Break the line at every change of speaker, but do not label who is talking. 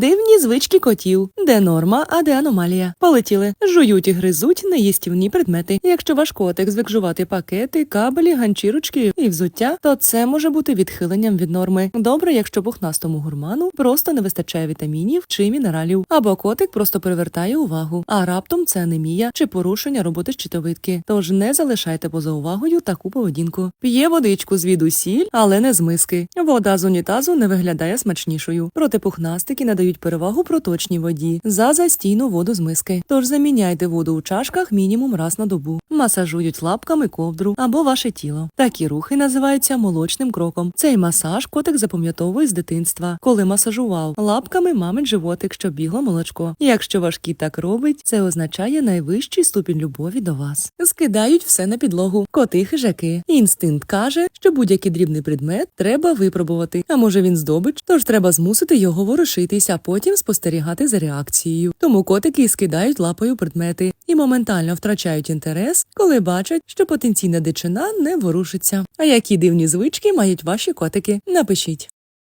Дивні звички котів, де норма, а де аномалія. Полетіли, жують і гризуть неїстівні предмети. Якщо ваш котик звик жувати пакети, кабелі, ганчірочки і взуття, то це може бути відхиленням від норми. Добре, якщо пухнастому гурману просто не вистачає вітамінів чи мінералів, або котик просто привертає увагу, а раптом це анемія чи порушення роботи щитовидки. Тож не залишайте поза увагою таку поведінку. П'є водичку звідусіль, але не з миски. Вода з унітазу не виглядає смачнішою. Проте пухнастики надають перевагу проточній воді за застійну воду з миски. Тож заміняйте воду у чашках мінімум раз на добу. Масажують лапками ковдру або ваше тіло. Такі рухи називаються молочним кроком. Цей масаж котик запам'ятовує з дитинства, коли масажував лапками мамин животик, що бігло молочко. Якщо ваш кіт так робить, це означає найвищий ступінь любові до вас. Скидають все на підлогу. Коти хижаки. Інстинкт каже, що будь-який дрібний предмет треба випробувати. А може він здобич, тож треба змусити його ворушитись, а потім спостерігати за реакцією. Тому котики скидають лапою предмети і моментально втрачають інтерес, коли бачать, що потенційна дичина не ворушиться. А які дивні звички мають ваші котики? Напишіть.